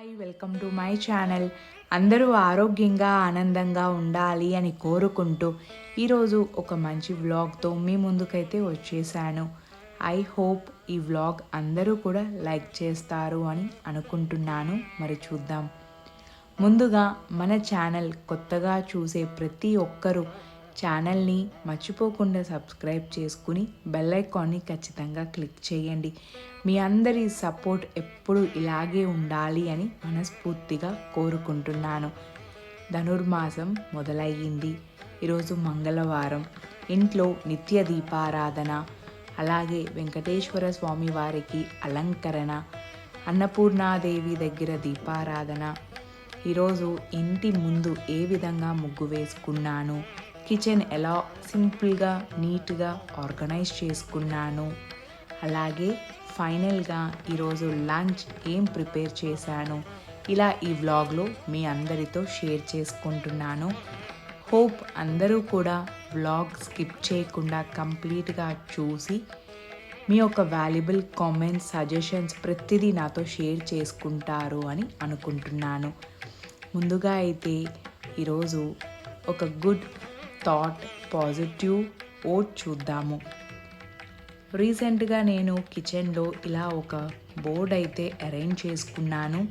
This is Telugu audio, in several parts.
Hi welcome to my channel. అందరూ ఆరోగ్యంగా ఆనందంగా ఉండాలి అని కోరుకుంటూ ఈరోజు ఒక మంచి వ్లాగ్తో మీ ముందుకైతే వచ్చేసాను. ఐ హోప్ ఈ వ్లాగ్ అందరూ కూడా లైక్ చేస్తారు అని అనుకుంటున్నాను. మరి చూద్దాం. ముందుగా మన ఛానల్ కొత్తగా చూసే ప్రతి ఒక్కరూ ఛానల్ని మర్చిపోకుండా సబ్స్క్రైబ్ చేసుకుని బెల్ ఐకాన్ని ఖచ్చితంగా క్లిక్ చేయండి. మీ అందరి సపోర్ట్ ఎప్పుడు ఇలాగే ఉండాలి అని మనస్ఫూర్తిగా కోరుకుంటున్నాను. ధనుర్మాసం మొదలయ్యింది. ఈరోజు మంగళవారం. ఇంట్లో నిత్య దీపారాధన అలాగే వెంకటేశ్వర స్వామి వారికి అలంకరణ అన్నపూర్ణాదేవి దగ్గర దీపారాధన. ఈరోజు ఇంటి ముందు ఏ విధంగా ముగ్గు వేసుకున్నాను? కిచెన్ ఎలా సింపుల్గా నీట్గా ఆర్గనైజ్ చేసుకున్నాను. అలాగే ఫైనల్గా ఈరోజు లంచ్ ఏం ప్రిపేర్ చేశాను. ఇలా ఈ వ్లాగ్లో మీ అందరితో షేర్ చేసుకుంటున్నాను. హోప్ అందరూ కూడా వ్లాగ్ స్కిప్ చేయకుండా కంప్లీట్గా చూసి మీ యొక్క వాల్యుబుల్ కామెంట్స్ సజెషన్స్ ప్రతిదీ నాతో షేర్ చేసుకుంటారు అని అనుకుంటున్నాను. ముందుగా అయితే ఈరోజు ఒక గుడ్ థాట్ పాజిటివ్ ఓట్ చూద్దాము. రీసెంట్గా నేను కిచెన్లో ఇలా ఒక బోర్డ్ అయితే అరేంజ్ చేసుకున్నాను.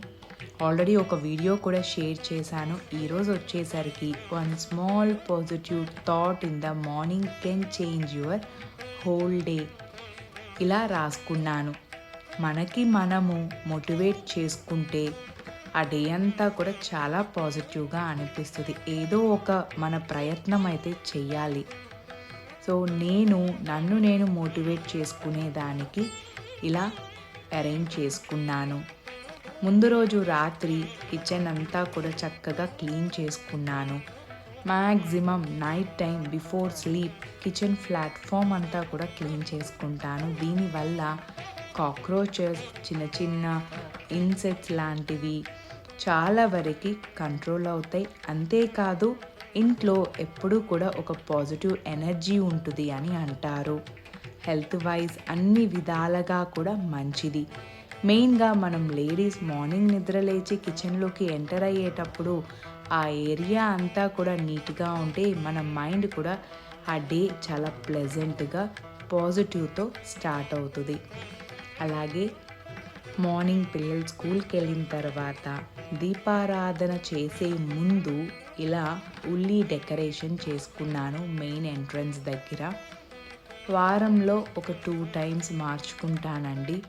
ఆల్రెడీ ఒక వీడియో కూడా షేర్ చేశాను. ఈరోజు వచ్చేసరికి one small positive thought in the morning can change your whole day. ఇలా రాసుకున్నాను. మనకి మనము మోటివేట్ చేసుకుంటే ఆ డే అంతా కూడా చాలా పాజిటివ్గా అనిపిస్తుంది. ఏదో ఒక మన ప్రయత్నం అయితే చెయ్యాలి. సో నేను నన్ను నేను మోటివేట్ చేసుకునేదానికి ఇలా అరేంజ్ చేసుకున్నాను. ముందు రోజు రాత్రి కిచెన్ అంతా కూడా చక్కగా క్లీన్ చేసుకున్నాను. Maximum night time before sleep kitchen platform అంతా కూడా క్లీన్ చేసుకుంటాను. దీనివల్ల కాక్రోచెస్ చిన్న చిన్న ఇన్సెక్ట్స్ లాంటివి చాలా వరకు కంట్రోల్ అవుతాయి. అంతేకాదు ఇంట్లో ఎప్పుడూ కూడా ఒక పాజిటివ్ ఎనర్జీ ఉంటుంది అని అంటారు. హెల్త్ వైజ్ అన్ని విధాలుగా కూడా మంచిది. మెయిన్గా మనం లేడీస్ మార్నింగ్ నిద్ర లేచి కిచెన్లోకి ఎంటర్ అయ్యేటప్పుడు ఆ ఏరియా అంతా కూడా నీట్గా ఉంటే మన మైండ్ కూడా ఆ డే చాలా ప్లెజెంట్గా పాజిటివ్తో స్టార్ట్ అవుతుంది. అలాగే మార్నింగ్ పిల్లలు స్కూల్కి వెళ్ళిన తర్వాత దీపారాధన చేసే ముందు ఇలా ఉల్లి డెకరేషన్ చేసుకున్నాను మెయిన్ ఎంట్రన్స్ దగ్గర. వారంలో ఒక టూ టైమ్స్ మార్చుకుంటానండి.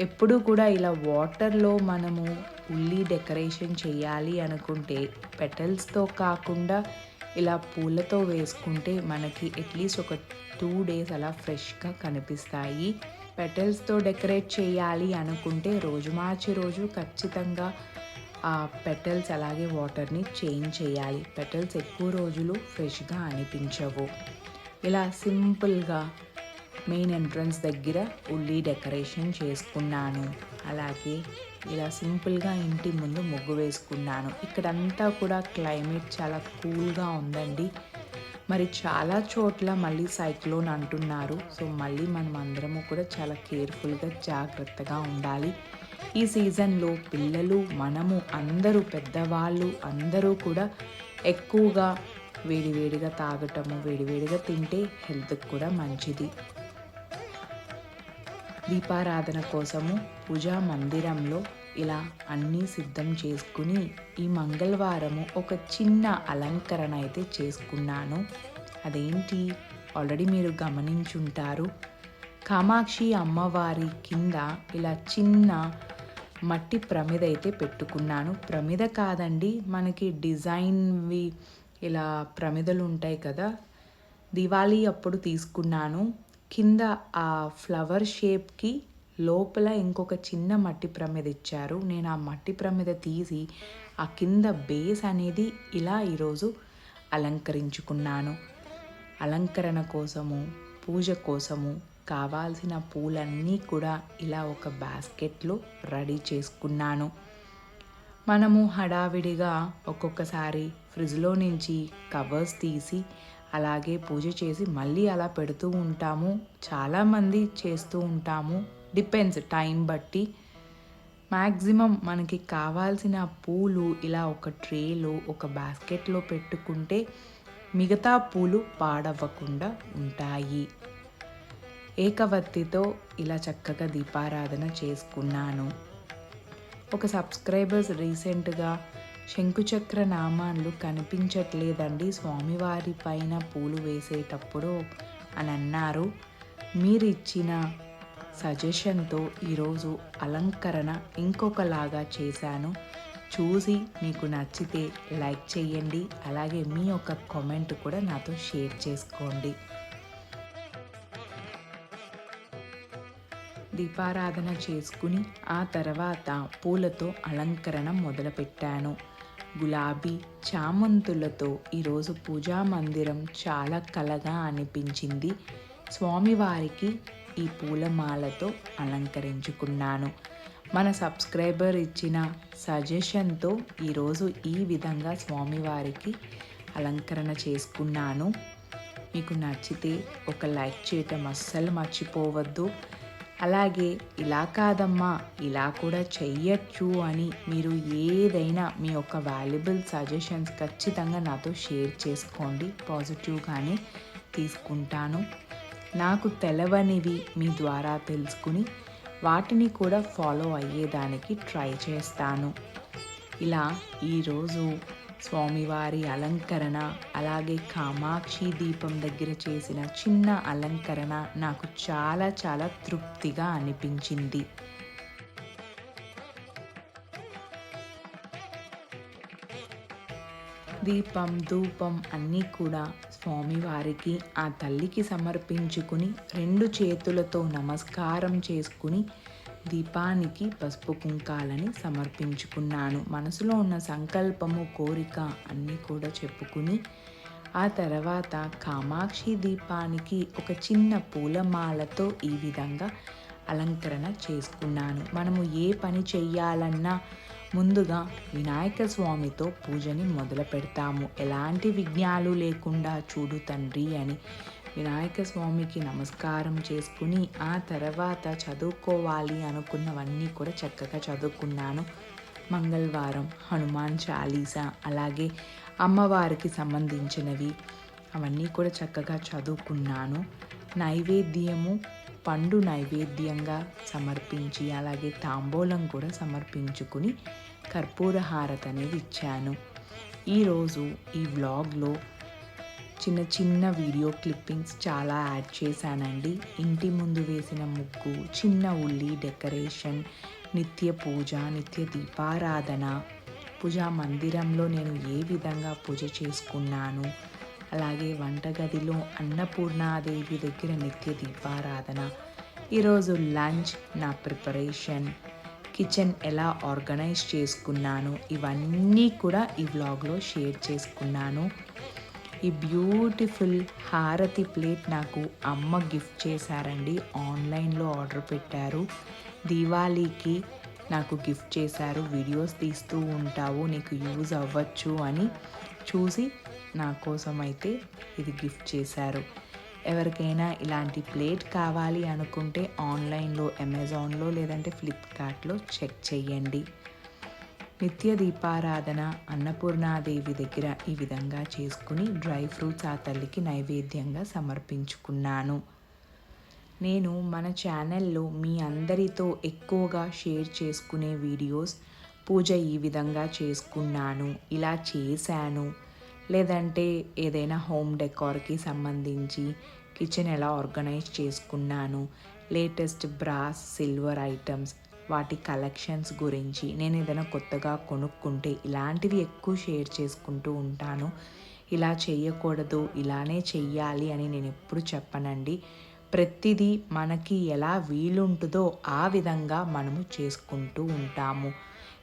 ఎప్పుడు కూడా ఇలా వాటర్లో మనము ఉల్లి డెకరేషన్ చేయాలి అనుకుంటే పెటల్స్తో కాకుండా ఇలా పూలతో వేసుకుంటే మనకి అట్లీస్ట్ ఒక టూ డేస్ అలా ఫ్రెష్గా కనిపిస్తాయి. పెటల్స్తో డెకరేట్ చేయాలి అనుకుంటే రోజు మార్చి రోజు ఖచ్చితంగా ఆ పెటల్స్ అలాగే వాటర్ని చేంజ్ చేయాలి. పెటల్స్ ఎక్కువ రోజులు ఫ్రెష్గా అనిపించవు. ఇలా సింపుల్గా మెయిన్ ఎంట్రన్స్ దగ్గర ఉల్లి డెకరేషన్ చేసుకున్నాను. అలాగే ఇలా సింపుల్గా ఇంటి ముందు ముగ్గు వేసుకున్నాను. ఇక్కడంతా కూడా క్లైమేట్ చాలా కూల్గా ఉందండి. మరి చాలా చోట్ల మళ్ళీ సైక్లోన్ అంటున్నారు. సో మళ్ళీ మనం అందరము కూడా చాలా కేర్ఫుల్గా జాగ్రత్తగా ఉండాలి. ఈ సీజన్లో పిల్లలు మనము అందరూ పెద్దవాళ్ళు అందరూ కూడా ఎక్కువగా వేడివేడిగా తాగటము వేడివేడిగా తింటే హెల్త్కి కూడా మంచిది. దీపారాధన కోసము పూజా మందిరంలో ఇలా అన్నీ సిద్ధం చేసుకుని ఈ మంగళవారము ఒక చిన్న అలంకరణ అయితే చేసుకున్నాను. అదేంటి? ఆల్రెడీ మీరు గమనించుంటారు. కామాక్షి అమ్మవారి కింద ఇలా చిన్న మట్టి ప్రమిద అయితే పెట్టుకున్నాను. ప్రమిద కాదండి మనకి డిజైన్వి ఇలా ప్రమిదలు ఉంటాయి కదా. దివాళీ అప్పుడు తీసుకున్నాను. కింద ఆ ఫ్లవర్ షేప్కి లోపల ఇంకొక చిన్న మట్టి ప్రమిద ఇచ్చారు. నేను ఆ మట్టి ప్రమిద తీసి ఆ కింద బేస్ అనేది ఇలా ఈరోజు అలంకరించుకున్నాను. అలంకరణ కోసము పూజ కోసము కావాల్సిన పూలన్నీ కూడా ఇలా ఒక బాస్కెట్లో రెడీ చేసుకున్నాను. మనము హడావిడిగా ఒక్కొక్కసారి ఫ్రిడ్జ్లో నుంచి కవర్స్ తీసి అలాగే పూజ చేసి మళ్ళీ అలా పెడుతూ ఉంటాము. చాలామంది చేస్తూ ఉంటాము. డిపెండ్స్ టైం బట్టి. మ్యాక్సిమం మనకి కావాల్సిన పూలు ఇలా ఒక ట్రేలో ఒక బాస్కెట్లో పెట్టుకుంటే మిగతా పూలు పాడవ్వకుండా ఉంటాయి. ఏకవత్తితో ఇలా చక్కగా దీపారాధన చేసుకున్నాను. ఒక సబ్స్క్రైబర్స్ రీసెంట్గా శంకుచక్ర నామాలు కనిపించట్లేదండి. స్వామివారి పైన పూలు వేసేటప్పుడు అని అన్నారు. మీరు ఇచ్చిన సజెషన్తో ఈరోజు అలంకరణ ఇంకొకలాగా చేశాను. చూసి మీకు నచ్చితే లైక్ చేయండి అలాగే మీ యొక్క కామెంట్ కూడా నాతో షేర్ చేసుకోండి. దీపారాధన చేసుకుని ఆ తర్వాత పూలతో అలంకరణ మొదలుపెట్టాను. గులాబీ చామంతులతో ఈరోజు పూజా మందిరం చాలా కలగా అనిపించింది. స్వామివారికి ఈ పూలమాలతో అలంకరించుకున్నాను. మన సబ్స్క్రైబర్ ఇచ్చిన సజెషన్తో ఈరోజు ఈ విధంగా స్వామివారికి అలంకరణ చేసుకున్నాను. మీకు నచ్చితే ఒక లైక్ చేయటం అస్సలు మర్చిపోవద్దు. అలాగే ఇలా కాదమ్మా ఇలా కూడా చెయ్యొచ్చు అని మీరు ఏదైనా మీ యొక్క వాల్యుబుల్ సజెషన్స్ ఖచ్చితంగా నాతో షేర్ చేసుకోండి. పాజిటివ్గానే తీసుకుంటాను. నాకు తెలవనివి మీ ద్వారా తెలుసుకుని వాటిని కూడా ఫాలో అయ్యేదానికి ట్రై చేస్తాను. ఇలా ఈరోజు స్వామివారి అలంకరణ అలాగే కామాక్షి దీపం దగ్గర చేసిన చిన్న అలంకరణ నాకు చాలా చాలా తృప్తిగా అనిపించింది. దీపం ధూపం అన్నీ కూడా స్వామివారికి ఆ తల్లికి సమర్పించుకుని రెండు చేతులతో నమస్కారం చేసుకుని దీపానికి పసుపు కుంకాలని సమర్పించుకున్నాను. మనసులో ఉన్న సంకల్పము కోరిక అన్నీ కూడా చెప్పుకుని ఆ తర్వాత కామాక్షి దీపానికి ఒక చిన్న పూలమాలతో ఈ విధంగా అలంకరణ చేసుకున్నాను. మనము ఏ పని చెయ్యాలన్నా ముందుగా వినాయక స్వామితో పూజని మొదలు పెడతాము ఎలాంటి విఘ్నాలు లేకుండా చూడు తండ్రి అని వినాయక స్వామికి నమస్కారం చేసుకుని ఆ తర్వాత చదువుకోవాలి అనుకున్నవన్నీ కూడా చక్కగా చదువుకున్నాను. మంగళవారం హనుమాన్ చాలీసా అలాగే అమ్మవారికి సంబంధించినవి అవన్నీ కూడా చక్కగా చదువుకున్నాను. నైవేద్యము పండు నైవేద్యంగా సమర్పించి అలాగే తాంబూలం కూడా సమర్పించుకుని కర్పూర హారత అనేది ఇచ్చాను. ఈరోజు ఈ వ్లాగ్లో చిన్న చిన్న వీడియో క్లిప్పింగ్స్ చాలా యాడ్ చేశానండి. ఇంటి ముందు వేసిన ముగ్గు చిన్న ఉల్లి డెకరేషన్ నిత్య పూజ నిత్య దీపారాధన పూజా మందిరంలో నేను ఏ విధంగా పూజ చేసుకున్నాను అలాగే వంటగదిలో అన్నపూర్ణాదేవి దగ్గర నిత్య దీపారాధన ఈరోజు లంచ్ నా ప్రిపరేషన్ కిచెన్ ఎలా ఆర్గనైజ్ చేసుకున్నాను ఇవన్నీ కూడా ఈ వ్లాగ్లో షేర్ చేసుకున్నాను. ఈ బ్యూటిఫుల్ హారతి ప్లేట్ నాకు అమ్మ గిఫ్ట్ చేశారండి. ఆన్లైన్లో ఆర్డర్ పెట్టారు. దీవాళీకి నాకు గిఫ్ట్ చేశారు. వీడియోస్ తీస్తూ ఉంటావు నీకు యూజ్ అవ్వచ్చు అని చూసి నా కోసం అయితే ఇది గిఫ్ట్ చేశారు. ఎవరికైనా ఇలాంటి ప్లేట్ కావాలి అనుకుంటే ఆన్లైన్లో అమెజాన్లో లేదంటే ఫ్లిప్కార్ట్లో చెక్ చేయండి నిత్య దీపారాధన అన్నపూర్ణాదేవి దగ్గర ఈ విధంగా చేసుకుని డ్రై ఫ్రూట్స్ ఆ తల్లికి నైవేద్యంగా సమర్పించుకున్నాను. నేను మన ఛానల్లో మీ అందరితో ఎక్కువగా షేర్ చేసుకునే వీడియోస్ పూజ ఈ విధంగా చేసుకున్నాను. ఇలా చేశాను. లేదంటే ఏదైనా హోమ్ డెకార్కి సంబంధించి కిచెన్ ఎలా ఆర్గనైజ్ చేసుకున్నాను. లేటెస్ట్ బ్రాస్ సిల్వర్ ఐటమ్స్ వాటి కలెక్షన్స్ గురించి నేను ఏదైనా కొత్తగా కొనుక్కుంటే ఇలాంటివి ఎక్కువ షేర్ చేసుకుంటూ ఉంటాను. ఇలా చేయకూడదు ఇలానే చెయ్యాలి అని నేను ఎప్పుడు చెప్పనండి. ప్రతిదీ మనకి ఎలా వీలుంటుందో ఆ విధంగా మనము చేసుకుంటూ ఉంటాము.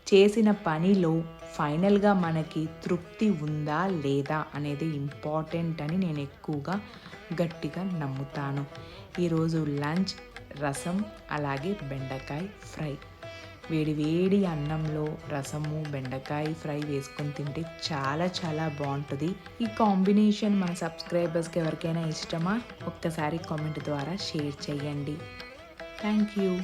చేసిన పనిలో ఫైనల్గా మనకి తృప్తి ఉందా లేదా అనేది ఇంపార్టెంట్ అని నేను ఎక్కువగా గట్టిగా నమ్ముతాను. ఈరోజు లంచ్ రసం అలాగే బెండకాయ ఫ్రై. వేడి వేడి అన్నంలో రసము బెండకాయ ఫ్రై వేసుకొని తింటే చాలా చాలా బాగుంటుంది. ఈ కాంబినేషన్ మన సబ్స్క్రైబర్స్కి ఎవరికైనా ఇష్టమా? ఒక్కసారి కామెంట్ ద్వారా షేర్ చేయండి. Thank you.